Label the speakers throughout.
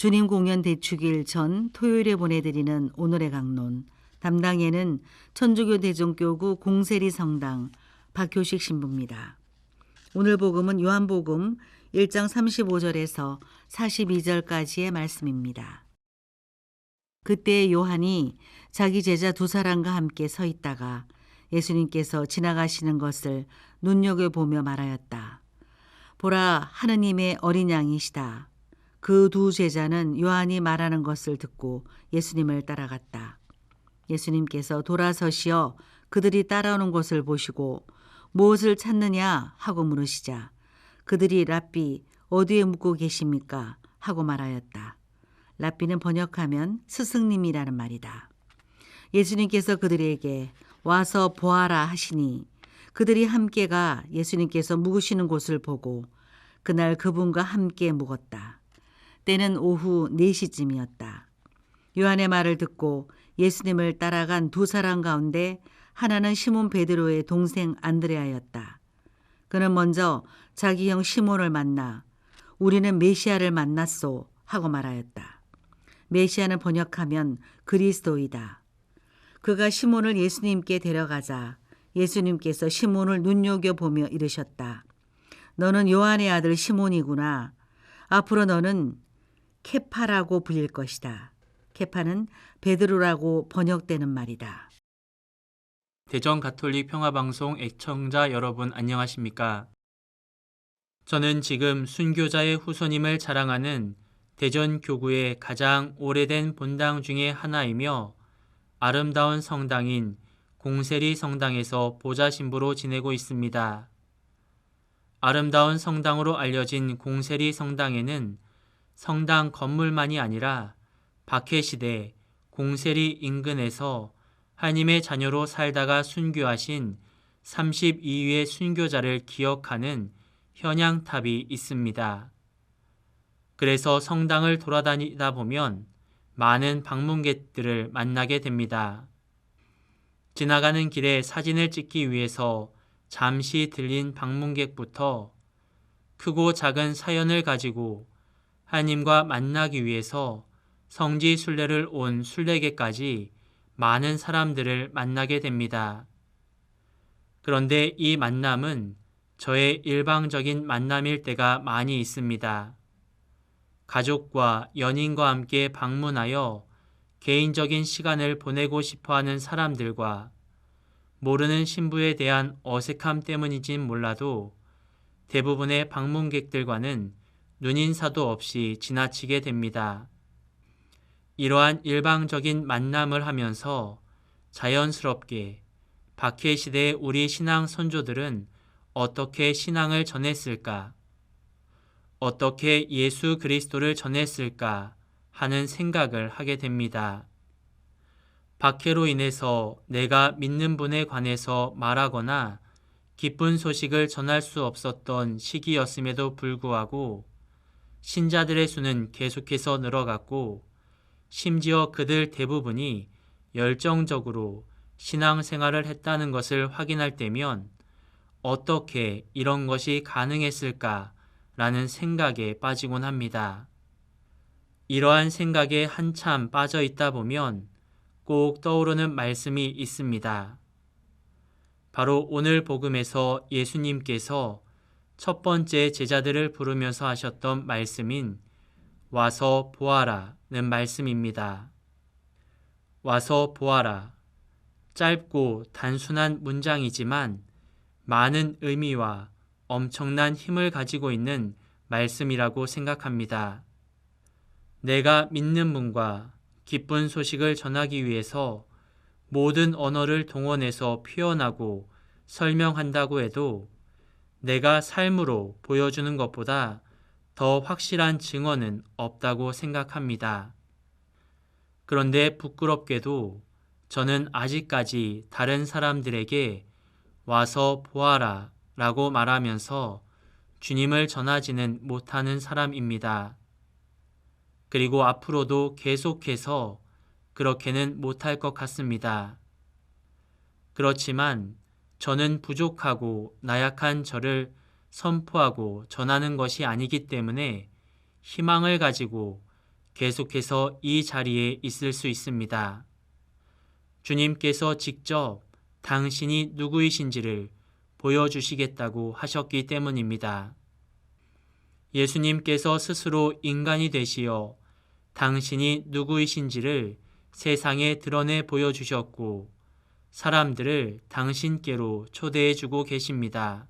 Speaker 1: 주님 공연 대축일 전 토요일에 보내드리는 오늘의 강론 담당에는 천주교 대종교구 공세리 성당 박효식 신부입니다. 오늘 복음은 요한복음 1장 35절에서 42절까지의 말씀입니다. 그때 요한이 자기 제자 두 사람과 함께 서 있다가 예수님께서 지나가시는 것을 눈여겨보며 말하였다. 보라 하느님의 어린 양이시다. 그 두 제자는 요한이 말하는 것을 듣고 예수님을 따라갔다. 예수님께서 돌아서시어 그들이 따라오는 것을 보시고 무엇을 찾느냐 하고 물으시자 그들이 랍비 어디에 묵고 계십니까 하고 말하였다. 랍비는 번역하면 스승님이라는 말이다. 예수님께서 그들에게 와서 보아라 하시니 그들이 함께가 예수님께서 묵으시는 곳을 보고 그날 그분과 함께 묵었다. 때는 오후 4시쯤이었다. 요한의 말을 듣고 예수님을 따라간 두 사람 가운데 하나는 시몬 베드로의 동생 안드레아였다. 그는 먼저 자기 형 시몬을 만나 우리는 메시아를 만났소 하고 말하였다. 메시아는 번역하면 그리스도이다. 그가 시몬을 예수님께 데려가자 예수님께서 시몬을 눈여겨 보며 이르셨다. 너는 요한의 아들 시몬이구나. 앞으로 너는 케파라고 불릴 것이다. 케파는 베드로라고 번역되는 말이다.
Speaker 2: 대전 가톨릭 평화방송 애청자 여러분 안녕하십니까? 저는 지금 순교자의 후손임을 자랑하는 대전 교구의 가장 오래된 본당 중의 하나이며 아름다운 성당인 공세리 성당에서 보좌 신부로 지내고 있습니다. 아름다운 성당으로 알려진 공세리 성당에는 성당 건물만이 아니라 박해시대 공세리 인근에서 하나님의 자녀로 살다가 순교하신 32위의 순교자를 기억하는 현양탑이 있습니다. 그래서 성당을 돌아다니다 보면 많은 방문객들을 만나게 됩니다. 지나가는 길에 사진을 찍기 위해서 잠시 들린 방문객부터 크고 작은 사연을 가지고 하나님과 만나기 위해서 성지 순례를 온 순례객까지 많은 사람들을 만나게 됩니다. 그런데 이 만남은 저의 일방적인 만남일 때가 많이 있습니다. 가족과 연인과 함께 방문하여 개인적인 시간을 보내고 싶어 하는 사람들과 모르는 신부에 대한 어색함 때문인진 몰라도 대부분의 방문객들과는 눈인사도 없이 지나치게 됩니다. 이러한 일방적인 만남을 하면서 자연스럽게 박해 시대의 우리 신앙 선조들은 어떻게 신앙을 전했을까? 어떻게 예수 그리스도를 전했을까? 하는 생각을 하게 됩니다. 박해로 인해서 내가 믿는 분에 관해서 말하거나 기쁜 소식을 전할 수 없었던 시기였음에도 불구하고 신자들의 수는 계속해서 늘어갔고 심지어 그들 대부분이 열정적으로 신앙생활을 했다는 것을 확인할 때면 어떻게 이런 것이 가능했을까 라는 생각에 빠지곤 합니다. 이러한 생각에 한참 빠져 있다 보면 꼭 떠오르는 말씀이 있습니다. 바로 오늘 복음에서 예수님께서 첫 번째 제자들을 부르면서 하셨던 말씀인 와서 보아라는 말씀입니다. 와서 보아라. 짧고 단순한 문장이지만 많은 의미와 엄청난 힘을 가지고 있는 말씀이라고 생각합니다. 내가 믿는 분과 기쁜 소식을 전하기 위해서 모든 언어를 동원해서 표현하고 설명한다고 해도 내가 삶으로 보여주는 것보다 더 확실한 증언은 없다고 생각합니다. 그런데 부끄럽게도 저는 아직까지 다른 사람들에게 와서 보아라 라고 말하면서 주님을 전하지는 못하는 사람입니다. 그리고 앞으로도 계속해서 그렇게는 못할 것 같습니다. 그렇지만 저는 부족하고 나약한 저를 선포하고 전하는 것이 아니기 때문에 희망을 가지고 계속해서 이 자리에 있을 수 있습니다. 주님께서 직접 당신이 누구이신지를 보여주시겠다고 하셨기 때문입니다. 예수님께서 스스로 인간이 되시어 당신이 누구이신지를 세상에 드러내 보여주셨고 사람들을 당신께로 초대해 주고 계십니다.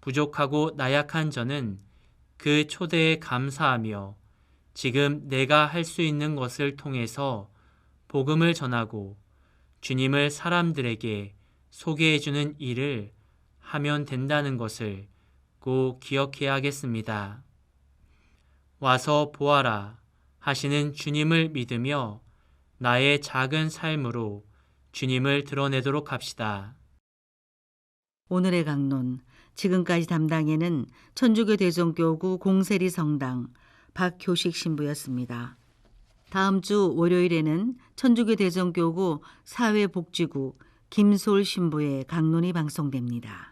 Speaker 2: 부족하고 나약한 저는 그 초대에 감사하며 지금 내가 할 수 있는 것을 통해서 복음을 전하고 주님을 사람들에게 소개해 주는 일을 하면 된다는 것을 꼭 기억해야겠습니다. 와서 보아라 하시는 주님을 믿으며 나의 작은 삶으로 주님을 드러내도록 합시다.
Speaker 1: 오늘의 강론 지금까지 담당에는 천주교 대종교구 공세리 성당 박효식 신부였습니다. 다음 주 월요일에는 천주교 대종교구 사회복지구 김솔 신부의 강론이 방송됩니다.